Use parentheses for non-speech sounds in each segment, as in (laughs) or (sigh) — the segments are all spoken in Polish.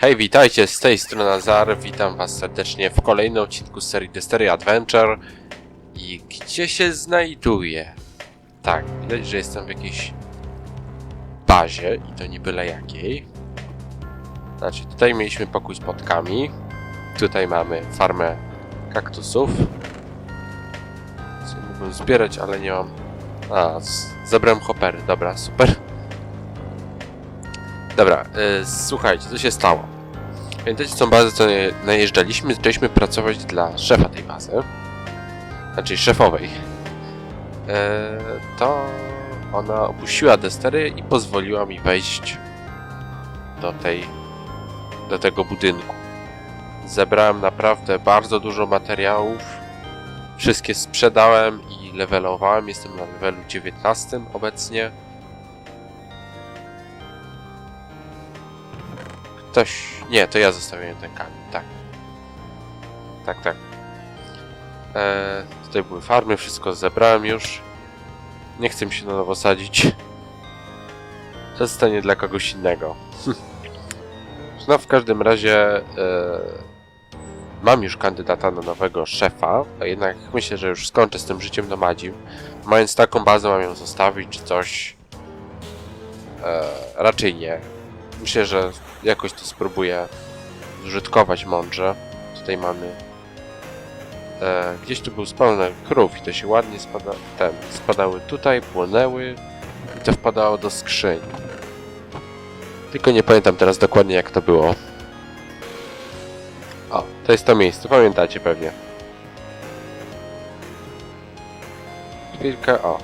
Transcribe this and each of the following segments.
Hej, witajcie, z tej strony Nazar, witam was serdecznie w kolejnym odcinku serii Destery Adventure i gdzie się znajduję? Tak, widać, że jestem w jakiejś bazie i to nie byle jakiej. Znaczy, tutaj mieliśmy pokój z potkami, tutaj mamy farmę kaktusów. Co mógłbym zbierać, ale nie mam... A, zebrałem hopery, dobra, super. Dobra, y, słuchajcie, co się stało? Pamiętacie tą bazę, co je- najeżdżaliśmy? Zaczęliśmy pracować dla szefa tej bazy. Znaczy szefowej. E, to ona opuściła Destery i pozwoliła mi wejść do tej, do tego budynku. Zebrałem naprawdę bardzo dużo materiałów. Wszystkie sprzedałem i levelowałem. Jestem na levelu 19 obecnie. Ktoś. Nie, to ja zostawiłem ten kamień, tak. Tak, tak. E, tutaj były farmy, wszystko zebrałem już. Nie chcę mi się na nowo sadzić. To zostanie dla kogoś innego. (laughs) No, w każdym razie e, mam już kandydata na nowego szefa, a jednak myślę, że już skończę z tym życiem nomadzim. Mając taką bazę, mam ją zostawić czy coś. E, raczej nie. Myślę, że jakoś to spróbuję zużytkować mądrze. Tutaj mamy. E, gdzieś tu był spawner krów i to się ładnie spada, ten, spadały tutaj, płonęły i to wpadało do skrzyni. Tylko nie pamiętam teraz dokładnie jak to było. O, to jest to miejsce, pamiętacie pewnie. Chwilkę, o.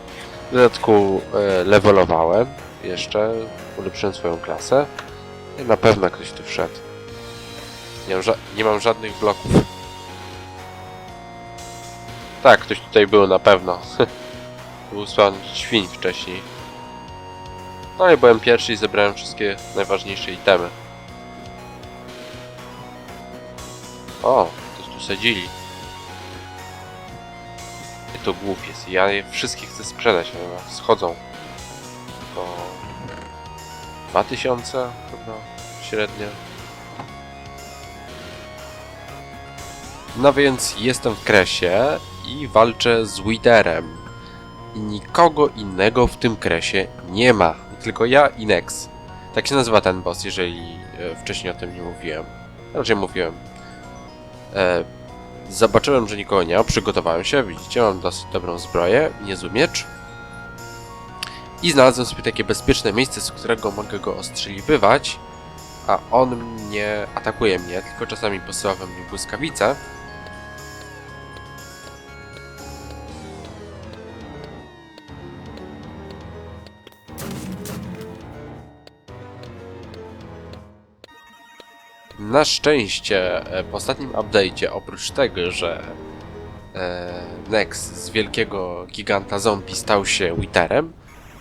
W dodatku e, levelowałem jeszcze, ulepszyłem swoją klasę. Na pewno ktoś tu wszedł. Nie mam, nie mam żadnych bloków. Tak, ktoś tutaj był na pewno. (laughs) był spawn świń wcześniej. No i byłem pierwszy i zebrałem wszystkie najważniejsze itemy. O, ktoś tu sadzili. I to głupiec. Ja je wszystkie chcę sprzedać, ale schodzą. To 2000 chyba średnio. No więc jestem w kresie i walczę z Witherem. I nikogo innego w tym kresie nie ma. Tylko ja i Nex. Tak się nazywa ten boss, jeżeli e, wcześniej o tym nie mówiłem. Raczej mówiłem. E, zobaczyłem, że nikogo nie ma, przygotowałem się. Widzicie, mam dosyć dobrą zbroję, niezły miecz. I znalazłem sobie takie bezpieczne miejsce, z którego mogę go ostrzeliwywać, a on nie atakuje mnie, tylko czasami posyła we mnie błyskawice. Na szczęście e, w ostatnim update'cie, oprócz tego, że e, Nex z wielkiego giganta zombie stał się Witherem,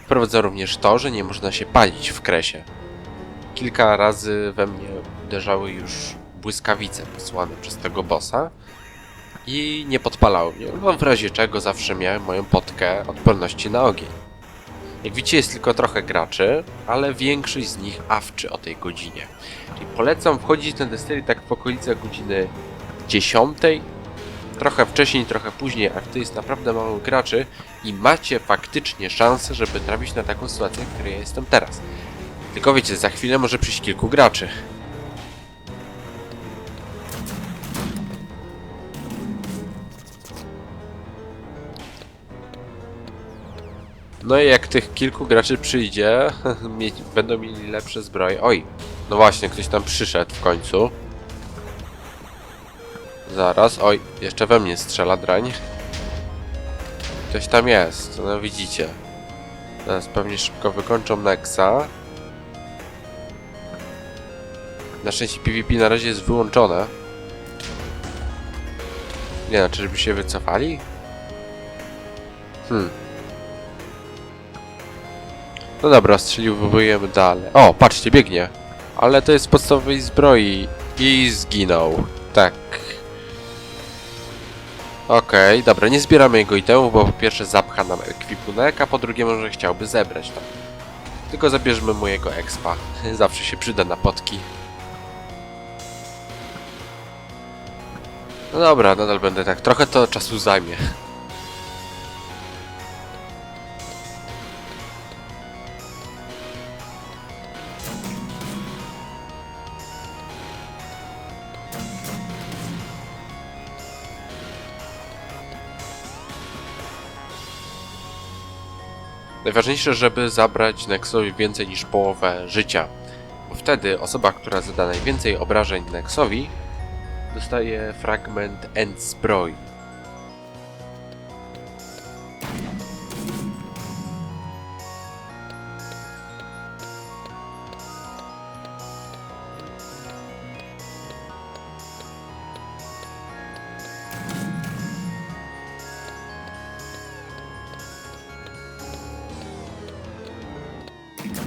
Wprowadza również to, że nie można się palić w kresie. Kilka razy we mnie uderzały już błyskawice posłane przez tego bossa i nie podpalały mnie, no w razie czego zawsze miałem moją potkę odporności na ogień. Jak widzicie jest tylko trochę graczy, ale większość z nich awczy o tej godzinie. Czyli polecam wchodzić na Destiny tak w okolicach godziny 10, trochę wcześniej, trochę później, a to jest naprawdę mało graczy i macie faktycznie szansę, żeby trafić na taką sytuację, w której ja jestem teraz. Tylko wiecie, za chwilę może przyjść kilku graczy. No i jak tych kilku graczy przyjdzie, (laughs) mieć, będą mieli lepsze zbroje. Oj, no właśnie, ktoś tam przyszedł w końcu. Zaraz, oj, jeszcze we mnie strzela drań. Ktoś tam jest, no widzicie. Teraz pewnie szybko wykończą Nexa. Na szczęście PvP na razie jest wyłączone. Nie no, czyżby się wycofali? Hmm. No dobra, strzeliwujemy dalej. O, patrzcie, biegnie. Ale to jest podstawowej zbroi. I zginął. Tak. Okej, dobra, nie zbieramy jego itemów, bo po pierwsze zapcha nam ekwipunek, a po drugie może chciałby zebrać tam. Tylko zabierzmy mu jego expa. (laughs) Zawsze się przyda na potki. No dobra, nadal będę tak. Trochę to czasu zajmie. Najważniejsze, żeby zabrać Nexowi więcej niż połowę życia. Bo wtedy osoba, która zada najwięcej obrażeń Nexowi, dostaje fragment end zbroi.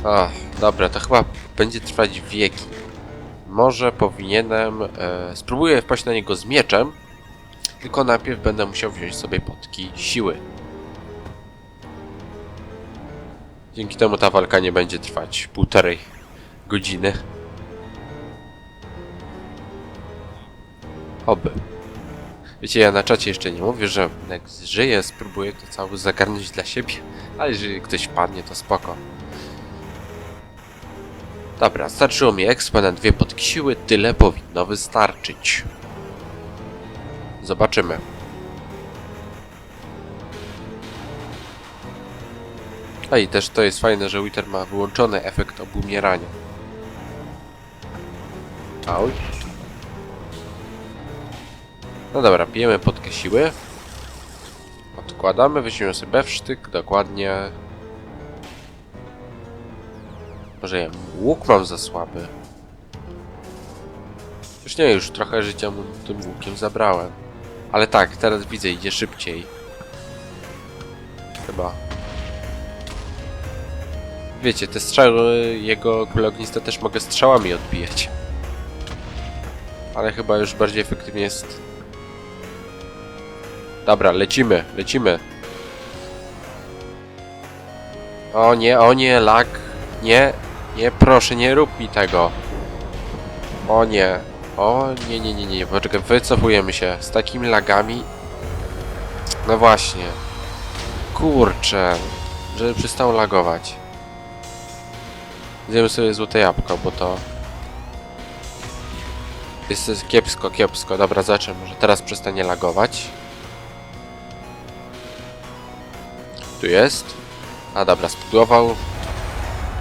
O, dobra, to chyba będzie trwać wieki. Może powinienem... E, spróbuję wpaść na niego z mieczem, tylko najpierw będę musiał wziąć sobie potki siły. Dzięki temu ta walka nie będzie trwać półtorej godziny. Oby. Wiecie, ja na czacie jeszcze nie mówię, że jak żyję, spróbuję to cały zagarnąć dla siebie, ale jeżeli ktoś wpadnie, to spoko. Dobra, starczyło mi expa na dwie potki siły, tyle powinno wystarczyć. Zobaczymy. A i też to jest fajne, że Wither ma wyłączony efekt obumierania. Oj. No dobra, pijemy siły. Odkładamy, weźmiemy sobie bewsztyk, dokładnie. Może ja łuk mam za słaby. Już nie, już trochę życia mu tym łukiem zabrałem. Ale tak, teraz widzę, idzie szybciej. Chyba. Wiecie, te strzały jego kule ogniste też mogę strzałami odbijać. Ale chyba już bardziej efektywnie jest... Dobra, lecimy, lecimy. O nie, o nie, lag. Nie, nie, proszę, nie rób mi tego. O nie. O nie, nie, nie, nie. Poczekaj, wycofujemy się. Z takimi lagami. No właśnie. Kurczę. Żeby przestało lagować. Zjemy sobie złote jabłko, bo to... Jest kiepsko, kiepsko. Dobra, zacznę. Może teraz przestanie lagować. Tu jest. A dobra, spudłował.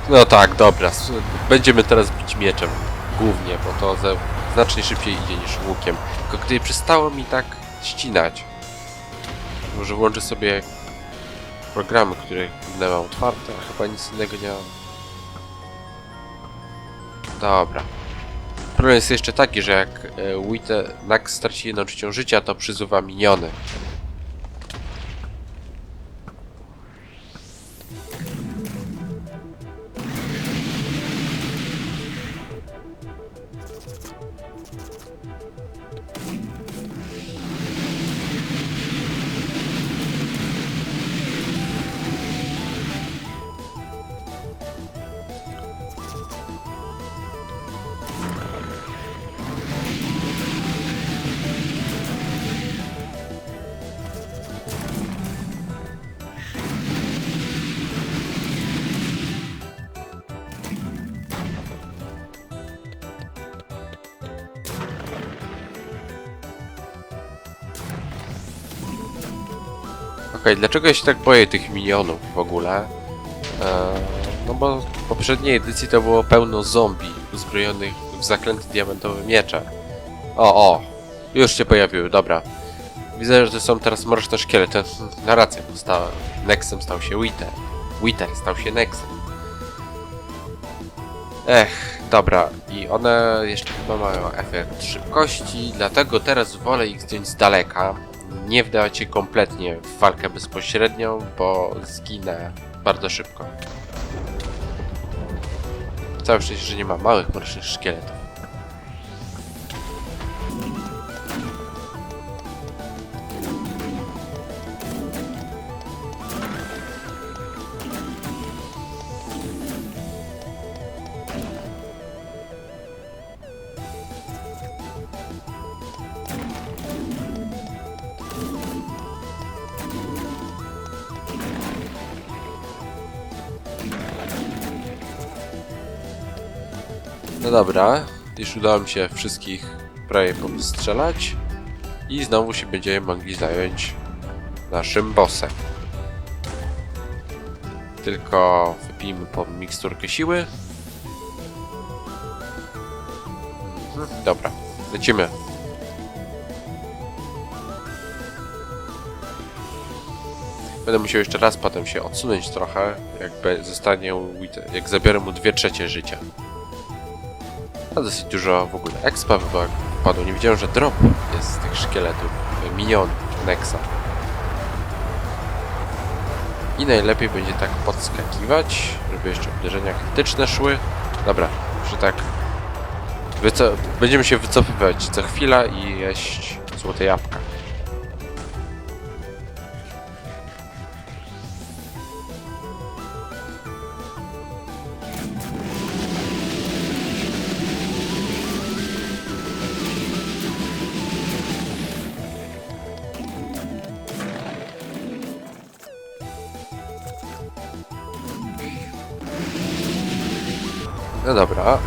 No tak, dobra. Będziemy teraz bić mieczem. Głównie, bo to znacznie szybciej idzie niż łukiem. Tylko gdy przestało mi tak ścinać. Może włączę sobie programy, które inne mam otwarte, a chyba nic innego nie mam. Dobra. Problem jest jeszcze taki, że jak e, Wite Nax straci jedną trzecią życia, to przyzuwa miniony. Okej, dlaczego ja się tak boję tych minionów w ogóle? Eee, no bo w poprzedniej edycji to było pełno zombie uzbrojonych w zaklęte diamentowe miecze. O, o, już się pojawiły, dobra. Widzę, że to są teraz mroczne szkielety. Na rację, sta Nexem stał się Wither. Wither stał się Nexem. Ech, dobra. I one jeszcze chyba mają efekt szybkości, dlatego teraz wolę ich zdjąć z daleka. Nie się kompletnie w walkę bezpośrednią, bo zginę bardzo szybko. Całe szczęście, że nie ma małych mrocznych szkieletów. No dobra, już udało mi się wszystkich prawie postrzelać i znowu się będziemy mogli zająć naszym bossem. Tylko wypijmy po miksturkę siły. Mhm, Dobra, lecimy. Będę musiał jeszcze raz potem się odsunąć trochę, jakby zostanie, jak zabiorę mu dwie trzecie życia. A dosyć dużo w ogóle expa wypa- wpadło. Nie wiedziałem, że drop jest z tych szkieletów. Minion Nexa. I najlepiej będzie tak podskakiwać, żeby jeszcze uderzenia krytyczne szły. Dobra, że tak wyco- będziemy się wycofywać co chwila i jeść złote jabłka.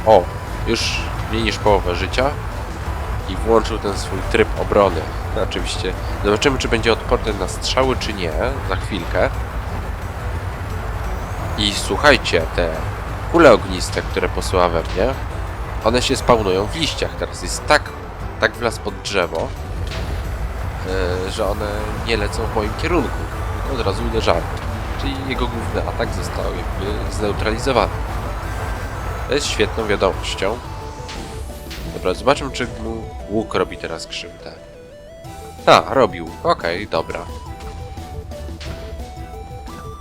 O, już mniej niż połowę życia i włączył ten swój tryb obrony. Oczywiście zobaczymy, czy będzie odporny na strzały, czy nie, za chwilkę. I słuchajcie, te kule ogniste, które posyła we mnie, one się spawnują w liściach. Teraz jest tak, tak wlazł pod drzewo, e, że one nie lecą w moim kierunku, od razu uderzają. Czyli jego główny atak został jakby zneutralizowany. To jest świetną wiadomością. Dobra, zobaczmy, czy łuk robi teraz krzywdę. A, robił. Okej, dobra.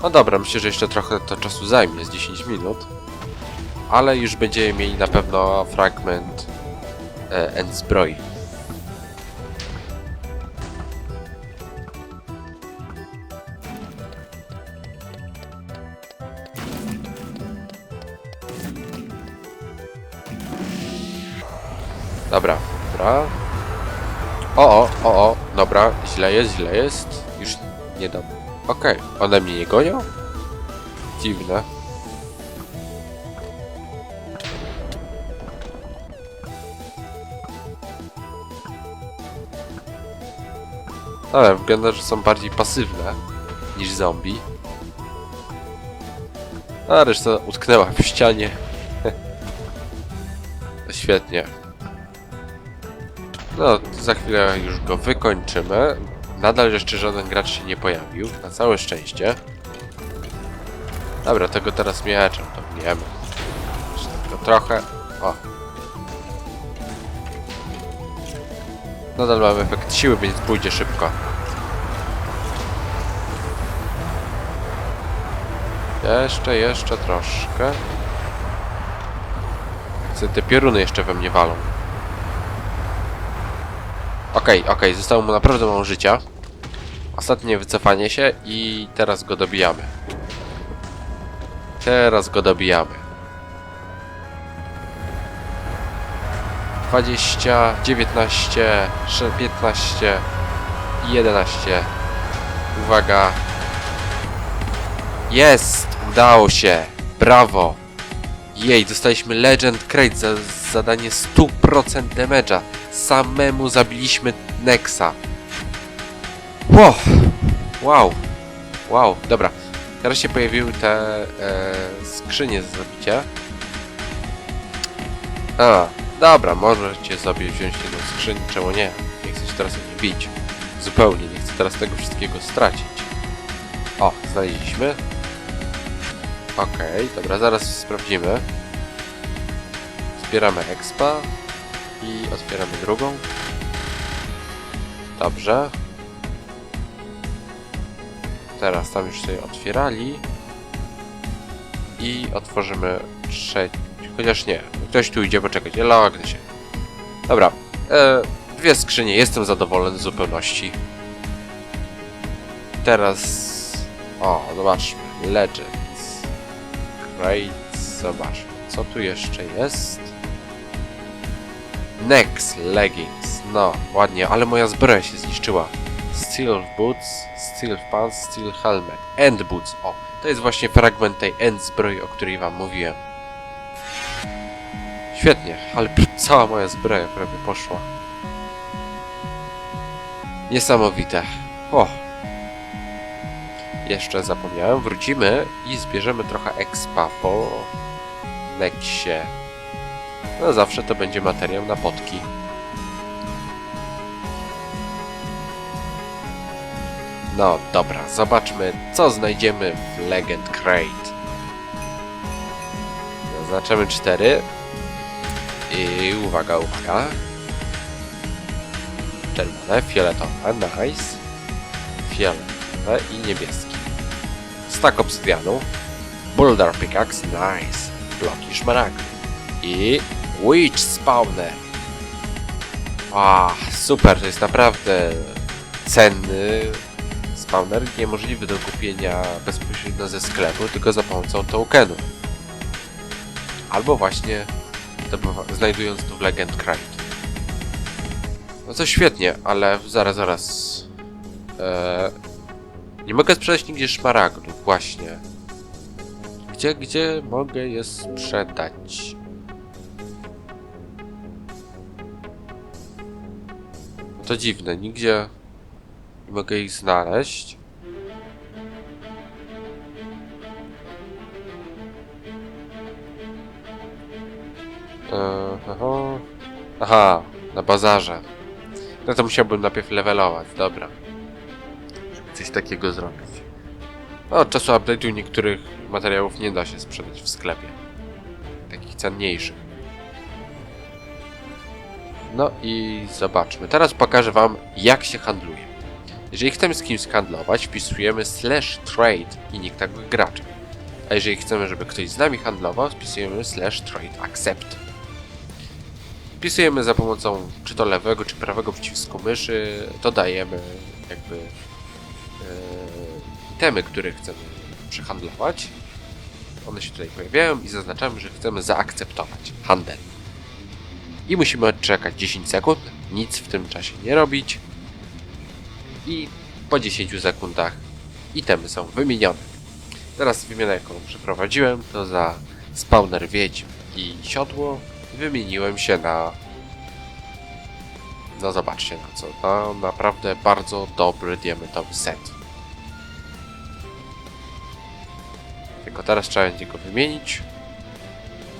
No dobra, myślę, że jeszcze trochę to czasu zajmie, z 10 minut. Ale już będziemy mieli na pewno fragment e, end zbroi. Dobra, dobra. O, o, o, o, dobra, źle jest, źle jest. Już nie dam. Okej, one mnie nie gonią? Dziwne. Ale wygląda, że są bardziej pasywne niż zombie. A reszta utknęła w ścianie. (laughs) Świetnie. No, za chwilę już go wykończymy. Nadal jeszcze żaden gracz się nie pojawił, na całe szczęście. Dobra, tego teraz mieczem to wiemy. Jeszcze tylko trochę. O. Nadal mamy efekt siły, więc pójdzie szybko. Jeszcze, jeszcze troszkę. Chcę- Te pioruny jeszcze we mnie walą. Okej, okej, zostało mu naprawdę mało życia. Ostatnie wycofanie się i teraz go dobijamy. Teraz go dobijamy. 20, 19, 15 i 11. Uwaga. Jest! Udało się! Brawo! Jej, dostaliśmy Legend Crate za zadanie 100% damage'a. Samemu zabiliśmy Nexa. Wow! Wow! Wow, dobra. Teraz się pojawiły te e, skrzynie z zabicia. A, dobra, możecie sobie wziąć jedną skrzynię, czemu nie? Nie chcę się teraz nie bić. Zupełnie nie chcę teraz tego wszystkiego stracić. O, znaleźliśmy. Okej, dobra, zaraz sprawdzimy. Zbieramy expa i otwieramy drugą. Dobrze. Teraz tam już sobie otwierali. I otworzymy trzeci. Chociaż nie, ktoś tu idzie poczekać. Lognę się. Dobra. E, dwie skrzynie, jestem zadowolony w zupełności. Teraz. O, zobaczmy. Legends. Great. Zobaczmy. Co tu jeszcze jest? Nex Leggings. No, ładnie, ale moja zbroja się zniszczyła. Steel Boots, Steel Pants, Steel Helmet. End Boots. O, to jest właśnie fragment tej End zbroi, o której wam mówiłem. Świetnie, ale cała moja zbroja prawie poszła. Niesamowite. O! Jeszcze zapomniałem, wrócimy i zbierzemy trochę expa po Nexie. No zawsze to będzie materiał na potki. No dobra, zobaczmy co znajdziemy w Legend Crate. Zaznaczamy 4. I uwaga, uwaga. Czerwone, fioletowe, nice. Fioletowe i niebieski. Stack obsydianu. Boulder pickaxe, nice. Bloki szmaragdu. I Witch Spawner. A, super, to jest naprawdę cenny spawner, niemożliwy do kupienia bezpośrednio ze sklepu, tylko za pomocą tokenu. Albo właśnie znajdując to w Legend Crate. No to świetnie, ale zaraz, zaraz. Eee, nie mogę sprzedać nigdzie szmaragdu, właśnie. Gdzie, gdzie mogę je sprzedać? No to dziwne, nigdzie nie mogę ich znaleźć. Eee. Aha, na bazarze. No to musiałbym najpierw levelować, dobra. Takiego zrobić. Od czasu update'u niektórych materiałów nie da się sprzedać w sklepie. Takich cenniejszych. No i zobaczmy. Teraz pokażę wam, jak się handluje. Jeżeli chcemy z kimś handlować, wpisujemy slash trade i nick tego gracza. A jeżeli chcemy, żeby ktoś z nami handlował, wpisujemy slash trade accept. Wpisujemy za pomocą czy to lewego, czy prawego przycisku myszy, dodajemy jakby itemy, które chcemy przehandlować. One się tutaj pojawiają i zaznaczamy, że chcemy zaakceptować handel. I musimy odczekać 10 sekund, nic w tym czasie nie robić. I po 10 sekundach itemy są wymienione. Teraz wymianę, jaką przeprowadziłem, to za spawner wiedźm i siodło wymieniłem się na no zobaczcie na co, na naprawdę bardzo dobry diamentowy set. Tylko teraz trzeba będzie go wymienić.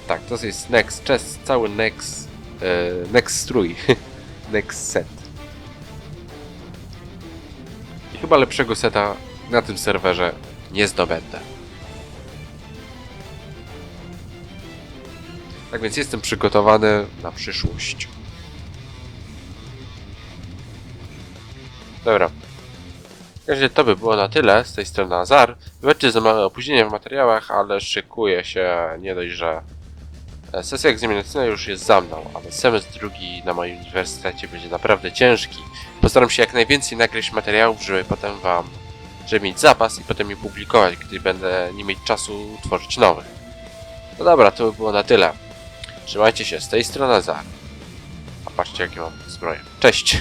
Tak, to jest next chest, cały next, e, next strój, (laughs) next set. I chyba lepszego seta na tym serwerze nie zdobędę. Tak więc jestem przygotowany na przyszłość. Dobra. Razie to by było na tyle z tej strony Azar. Wybaczcie za małe opóźnienie w materiałach, ale szykuje się nie dość, że e, sesja egzaminacyjna już jest za mną, ale semestr drugi na moim uniwersytecie będzie naprawdę ciężki. Postaram się jak najwięcej nagrać materiałów, żeby potem wam, żeby mieć zapas i potem je publikować, gdy będę nie mieć czasu tworzyć nowych. No dobra, to by było na tyle. Trzymajcie się, z tej strony Azar. A patrzcie jakie mam zbroję. Cześć!